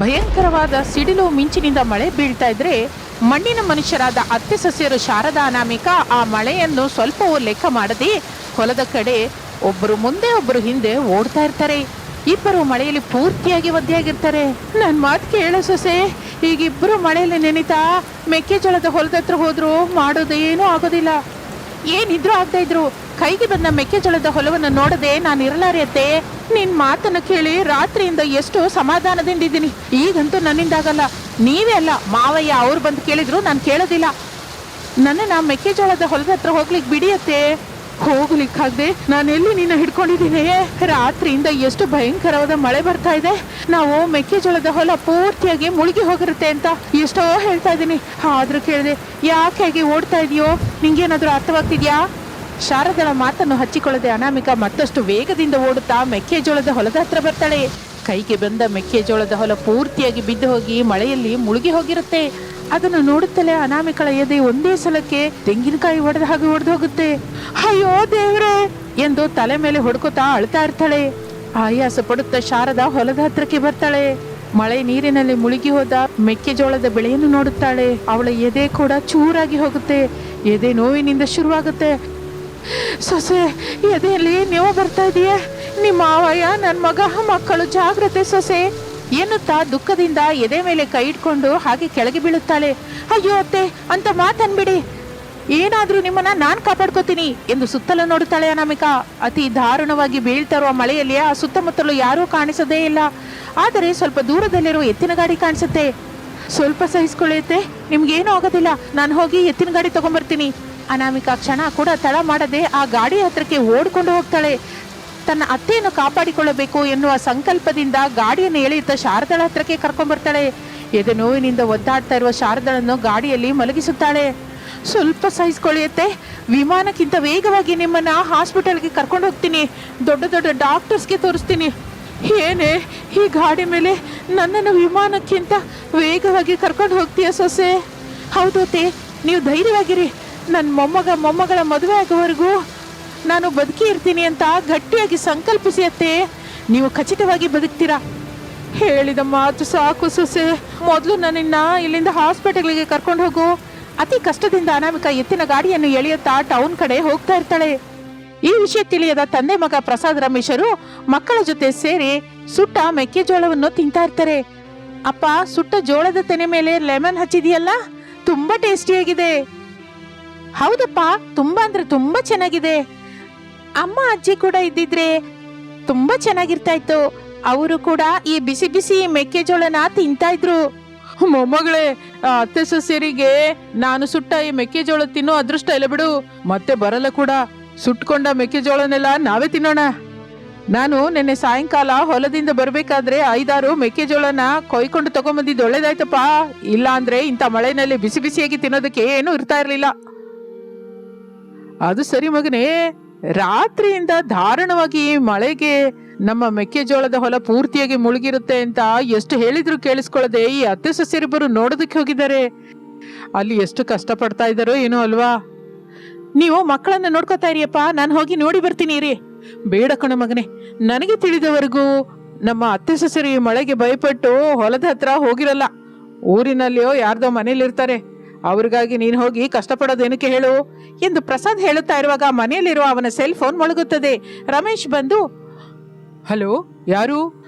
ಭಯಂಕರವಾದ ಸಿಡಿಲು ಮಿಂಚಿನಿಂದ ಮಳೆ ಬೀಳ್ತಾ ಇದ್ರೆ ಮಣ್ಣಿನ ಮನುಷ್ಯರಾದ ಅತ್ತೆ ಸಸ್ಯರು ಶಾರದಾ ಅನಾಮಿಕ ಆ ಮಳೆಯನ್ನು ಸ್ವಲ್ಪವೂ ಲೆಕ್ಕ ಮಾಡದೆ ಹೊಲದ ಕಡೆ ಒಬ್ಬರು ಮುಂದೆ ಒಬ್ಬರು ಹಿಂದೆ ಓಡ್ತಾ ಇರ್ತಾರೆ. ಇಬ್ಬರು ಮಳೆಯಲ್ಲಿ ಪೂರ್ತಿಯಾಗಿ ಒದ್ದೆಯಾಗಿರ್ತಾರೆ. ನನ್ನ ಮಾತು ಕೇಳೋ ಸೊಸೆ. ಈಗ ಇಬ್ಬರು ಮಳೆಯಲ್ಲಿ ನೆನೀತಾ ಮೆಕ್ಕೆಜೋಳದ ಹೊಲದ ಹತ್ರ ಹೋದ್ರು ಮಾಡೋದೇನೂ ಆಗೋದಿಲ್ಲ. ಏನಿದ್ರು ಆಗ್ತಾ ಇದ್ರು. ಕೈಗೆ ಬಂದ ಮೆಕ್ಕೆಜೋಳದ ಹೊಲವನ್ನು ನೋಡದೆ ನಾನು ಇರಲಾರ್ಯತ್ತೆ ನಿನ್ ಮಾತನ್ನ ಕೇಳಿ ರಾತ್ರಿಯಿಂದ ಎಷ್ಟು ಸಮಾಧಾನದಿಂದಿದ್ದೀನಿ. ಈಗಂತೂ ನನ್ನಿಂದಾಗಲ್ಲ. ನೀವೇ ಅಲ್ಲ, ಮಾವಯ್ಯ ಅವ್ರು ಬಂದು ಕೇಳಿದ್ರು, ನಾನು ಕೇಳೋದಿಲ್ಲ. ನನ್ನನ್ನ ಮೆಕ್ಕೆಜೋಳದ ಹೊಲದ ಹತ್ರ ಹೋಗ್ಲಿಕ್ಕೆ ಬಿಡಿಯತ್ತೆ ಹೋಗ್ಲಿಕ್ಕಾಗದೆ ನಾನು ಎಲ್ಲಿ ನಿನ್ನ ಹಿಡ್ಕೊಂಡಿದ್ದೀನಿ? ರಾತ್ರಿಯಿಂದ ಎಷ್ಟು ಭಯಂಕರವಾದ ಮಳೆ ಬರ್ತಾ ಇದೆ. ನಾವು ಮೆಕ್ಕೆಜೋಳದ ಹೊಲ ಪೂರ್ತಿಯಾಗಿ ಮುಳುಗಿ ಹೋಗಿರುತ್ತೆ ಅಂತ ಎಷ್ಟೋ ಹೇಳ್ತಾ ಇದ್ದೀನಿ. ಆದ್ರೂ ಕೇಳಿದೆ, ಯಾಕೆ ಹಾಗೆ ಓಡ್ತಾ ಇದೆಯೋ? ನಿಂಗೇನಾದ್ರೂ ಅರ್ಥವಾಗ್ತಿದ್ಯಾ? ಶಾರದಳ ಮಾತನ್ನು ಹಚ್ಚಿಕೊಳ್ಳದೆ ಅನಾಮಿಕ ಮತ್ತಷ್ಟು ವೇಗದಿಂದ ಓಡುತ್ತಾ ಮೆಕ್ಕೆಜೋಳದ ಹೊಲದ ಹತ್ರ ಬರ್ತಾಳೆ. ಕೈಗೆ ಬಂದ ಮೆಕ್ಕೆಜೋಳದ ಹೊಲ ಪೂರ್ತಿಯಾಗಿ ಬಿದ್ದು ಹೋಗಿ ಮಳೆಯಲ್ಲಿ ಮುಳುಗಿ ಹೋಗಿರುತ್ತೆ. ಅದನ್ನು ನೋಡುತ್ತಲೇ ಅನಾಮಿಕಳ ಎದೆ ಒಂದೇ ಸಲಕ್ಕೆ ತೆಂಗಿನಕಾಯಿ ಒಡೆದ ಹಾಗೆ ಒಡೆದು ಹೋಗುತ್ತೆ. ಅಯ್ಯೋ ದೇವ್ರೆ! ಎಂದು ತಲೆ ಮೇಲೆ ಹೊಡ್ಕೋತಾ ಅಳ್ತಾ ಇರ್ತಾಳೆ. ಆಯಾಸ ಪಡುತ್ತಾ ಶಾರದ ಹೊಲದ ಹತ್ರಕ್ಕೆ ಬರ್ತಾಳೆ. ಮಳೆ ನೀರಿನಲ್ಲಿ ಮುಳುಗಿ ಹೋದ ಮೆಕ್ಕೆಜೋಳದ ಬೆಳೆಯನ್ನು ನೋಡುತ್ತಾಳೆ. ಅವಳ ಎದೆ ಕೂಡ ಚೂರಾಗಿ ಹೋಗುತ್ತೆ. ಎದೆ ನೋವಿನಿಂದ ಶುರುವಾಗುತ್ತೆ. ಸೊಸೆ, ಎದೆಯಲ್ಲಿ ನೀವು ಬರ್ತಾ ಇದೆಯೇ? ನಿಮ್ಮ ಮಾವಯ್ಯ ನನ್ನ ಮಗ, ಮಕ್ಕಳು, ಜಾಗ್ರತೆ ಸೊಸೆ. ಎನ್ನುತ್ತಾ ದುಃಖದಿಂದ ಎದೆ ಮೇಲೆ ಕೈ ಇಟ್ಕೊಂಡು ಹಾಗೆ ಕೆಳಗೆ ಬೀಳುತ್ತಾಳೆ. ಅಯ್ಯೋ ಅತ್ತೆ, ಅಂತ ಮಾತನ್ಬಿಡಿ. ಏನಾದರೂ ನಿಮ್ಮನ್ನ ನಾನು ಕಾಪಾಡ್ಕೋತೀನಿ ಎಂದು ಸುತ್ತಲೂ ನೋಡುತ್ತಾಳೆ ಅನಾಮಿಕಾ. ಅತಿ ದಾರುಣವಾಗಿ ಬೀಳ್ತಾ ಇರುವ ಮಳೆಯಲ್ಲಿ ಆ ಸುತ್ತಮುತ್ತಲು ಯಾರೂ ಕಾಣಿಸೋದೇ ಇಲ್ಲ. ಆದರೆ ಸ್ವಲ್ಪ ದೂರದಲ್ಲಿರುವ ಎತ್ತಿನ ಗಾಡಿ ಕಾಣಿಸುತ್ತೆ. ಸ್ವಲ್ಪ ಸಹಿಸ್ಕೊಳ್ಳುತ್ತೆ ನಿಮ್ಗೇನೂ ಆಗೋದಿಲ್ಲ. ನಾನು ಹೋಗಿ ಎತ್ತಿನ ಗಾಡಿ ತಗೊಂಬರ್ತೀನಿ. ಅನಾಮಿಕಾ ಕ್ಷಣ ಕೂಡ ತಡ ಮಾಡದೆ ಆ ಗಾಡಿ ಹತ್ರಕ್ಕೆ ಓಡಿಕೊಂಡು ಹೋಗ್ತಾಳೆ. ತನ್ನ ಅತ್ತೆಯನ್ನು ಕಾಪಾಡಿಕೊಳ್ಳಬೇಕು ಎನ್ನುವ ಸಂಕಲ್ಪದಿಂದ ಗಾಡಿಯನ್ನು ಎಳೆಯುತ್ತಾ ಶಾರದಳ ಹತ್ರಕ್ಕೆ ಕರ್ಕೊಂಡ್ಬರ್ತಾಳೆ. ಎದೆ ನೋವಿನಿಂದ ಒದ್ದಾಡ್ತಾ ಇರುವ ಶಾರದಳನ್ನು ಗಾಡಿಯಲ್ಲಿ ಮಲಗಿಸುತ್ತಾಳೆ. ಸ್ವಲ್ಪ ಸಹಿಸ್ಕೊಳ್ಳುತ್ತೆ ವಿಮಾನಕ್ಕಿಂತ ವೇಗವಾಗಿ ನಿಮ್ಮನ್ನ ಹಾಸ್ಪಿಟಲ್ಗೆ ಕರ್ಕೊಂಡು ಹೋಗ್ತೀನಿ. ದೊಡ್ಡ ದೊಡ್ಡ ಡಾಕ್ಟರ್ಸ್ಗೆ ತೋರಿಸ್ತೀನಿ. ಏನೇ, ಈ ಗಾಡಿ ಮೇಲೆ ನನ್ನನ್ನು ವಿಮಾನಕ್ಕಿಂತ ವೇಗವಾಗಿ ಕರ್ಕೊಂಡು ಹೋಗ್ತೀಯ ಸೊಸೆ? ಹೌದು ಅತ್ತೆ, ನೀವು ಧೈರ್ಯವಾಗಿರಿ. ನನ್ನ ಮೊಮ್ಮಗ ಮೊಮ್ಮಗಳ ಮದುವೆ ಆಗುವವರೆಗೂ ನಾನು ಬದುಕಿ ಇರ್ತೀನಿ ಅಂತ ಗಟ್ಟಿಯಾಗಿ ಸಂಕಲ್ಪಿಸಿ ಅತ್ತೆ. ನೀವು ಖಚಿತವಾಗಿ ಬದುಕ್ತೀರಾ? ಹೇಳಿದ ಮಾತು ಸಾಕು ಸೊಸೆ. ಮೊದಲು ನನ್ನನ್ನ ಇಲ್ಲಿಂದ ಹಾಸ್ಪಿಟಲ್ಗೆ ಕರ್ಕೊಂಡು ಹೋಗು. ಅತಿ ಕಷ್ಟದಿಂದ ಅನಾಮಿಕ ಎತ್ತಿನ ಗಾಡಿಯನ್ನು ಎಳೆಯುತ್ತಾ ಟೌನ್ ಕಡೆ ಹೋಗ್ತಾ ಇರ್ತಾಳೆ. ಈ ವಿಷಯ ತಿಳಿಯದ ತಂದೆ ಮಗ ಪ್ರಸಾದ್ ರಮೇಶರು ಮಕ್ಕಳ ಜೊತೆ ಸೇರಿ ಸುಟ್ಟ ಮೆಕ್ಕೆಜೋಳವನ್ನು ತಿಂತಾ ಇರ್ತಾರೆ. ಅಪ್ಪ, ಸುಟ್ಟ ಜೋಳದ ತೆನೆ ಮೇಲೆ ಲೆಮನ್ ಹಚ್ಚಿದೆಯಲ್ಲ? ತುಂಬಾ ಟೇಸ್ಟಿಯಾಗಿದೆ. ಹೌದಪ್ಪ, ತುಂಬಾ ಅಂದ್ರೆ ತುಂಬಾ ಚೆನ್ನಾಗಿದೆ. ಅಮ್ಮ, ಅಜ್ಜಿ ಕೂಡ ಇದ್ದಿದ್ರೆ ತುಂಬಾ ಚೆನ್ನಾಗಿರ್ತಾ ಇತ್ತು ಅವರು ಕೂಡ ಈ ಬಿಸಿ ಬಿಸಿ ಮೆಕ್ಕೆಜೋಳನ ತಿಂತಾ ಇದ್ರು ಮೊಮ್ಮಗಳೇ ಅತ್ತೆ ಸೊಸೆಯರಿಗೆ ನಾನು ಸುಟ್ಟ ಈ ಮೆಕ್ಕೆಜೋಳ ತಿನ್ನೋ ಅದೃಷ್ಟ ಇಲ್ಲ ಬಿಡು. ಮತ್ತೆ ಬರಲ್ಲ ಕೂಡ. ಸುಟ್ಕೊಂಡ ಮೆಕ್ಕೆಜೋಳನೆಲ್ಲ ನಾವೇ ತಿನ್ನೋಣ. ನಾನು ನಿನ್ನೆ ಸಾಯಂಕಾಲ ಹೊಲದಿಂದ ಬರ್ಬೇಕಾದ್ರೆ ಐದಾರು ಮೆಕ್ಕೆಜೋಳನ ಕೊಯ್ಕೊಂಡು ತಗೊಂಬಂದಿದ್ದು ಒಳ್ಳೇದಾಯ್ತಪ್ಪ. ಇಲ್ಲ ಅಂದ್ರೆ ಇಂಥ ಮಳೆನಲ್ಲಿ ಬಿಸಿ ಬಿಸಿಯಾಗಿ ತಿನ್ನೋದಕ್ಕೆ ಏನೂ ಇರ್ತಾ ಇರ್ಲಿಲ್ಲ. ಅದು ಸರಿ ಮಗನೇ. ರಾತ್ರಿಯಿಂದ ಧಾರಣವಾಗಿ ಮಳೆಗೆ ನಮ್ಮ ಮೆಕ್ಕೆಜೋಳದ ಹೊಲ ಪೂರ್ತಿಯಾಗಿ ಮುಳುಗಿರುತ್ತೆ ಅಂತ ಎಷ್ಟು ಹೇಳಿದ್ರು ಕೇಳಿಸ್ಕೊಳ್ಳದೆ ಈ ಅತ್ತೆ ಸೊಸೆರಿಬ್ಬರು ನೋಡೋದಕ್ಕೆ ಹೋಗಿದ್ದಾರೆ. ಅಲ್ಲಿ ಎಷ್ಟು ಕಷ್ಟ ಪಡ್ತಾ ಇದ್ದಾರೋ ಏನೋ ಅಲ್ವಾ? ನೀವು ಮಕ್ಕಳನ್ನ ನೋಡ್ಕೋತಾ ಇರಿಯಪ್ಪ, ನಾನು ಹೋಗಿ ನೋಡಿ ಬರ್ತೀನಿ ರೀ ಬೇಡ ಕಣ ಮಗನೇ, ನನಗೆ ತಿಳಿದವರೆಗೂ ನಮ್ಮ ಅತ್ತೆ ಸೊಸೆರು ಮಳೆಗೆ ಭಯಪಟ್ಟು ಹೊಲದ ಹತ್ರ ಹೋಗಿರಲ್ಲ. ಊರಿನಲ್ಲಿಯೋ ಯಾರ್ದೋ ಮನೇಲಿರ್ತಾರೆ. ಅವ್ರಿಗಾಗಿ ನೀನು ಹೋಗಿ ಕಷ್ಟಪಡೋದೇನಕ್ಕೆ ಹೇಳು? ಎಂದು ಪ್ರಸಾದ್ ಹೇಳುತ್ತಾ ಇರುವಾಗ ಮನೆಯಲ್ಲಿರುವ ಅವನ ಸೆಲ್ ಫೋನ್ ಮೊಳಗುತ್ತದೆ. ರಮೇಶ್ ಬಂದು, ಹಲೋ, ಯಾರು?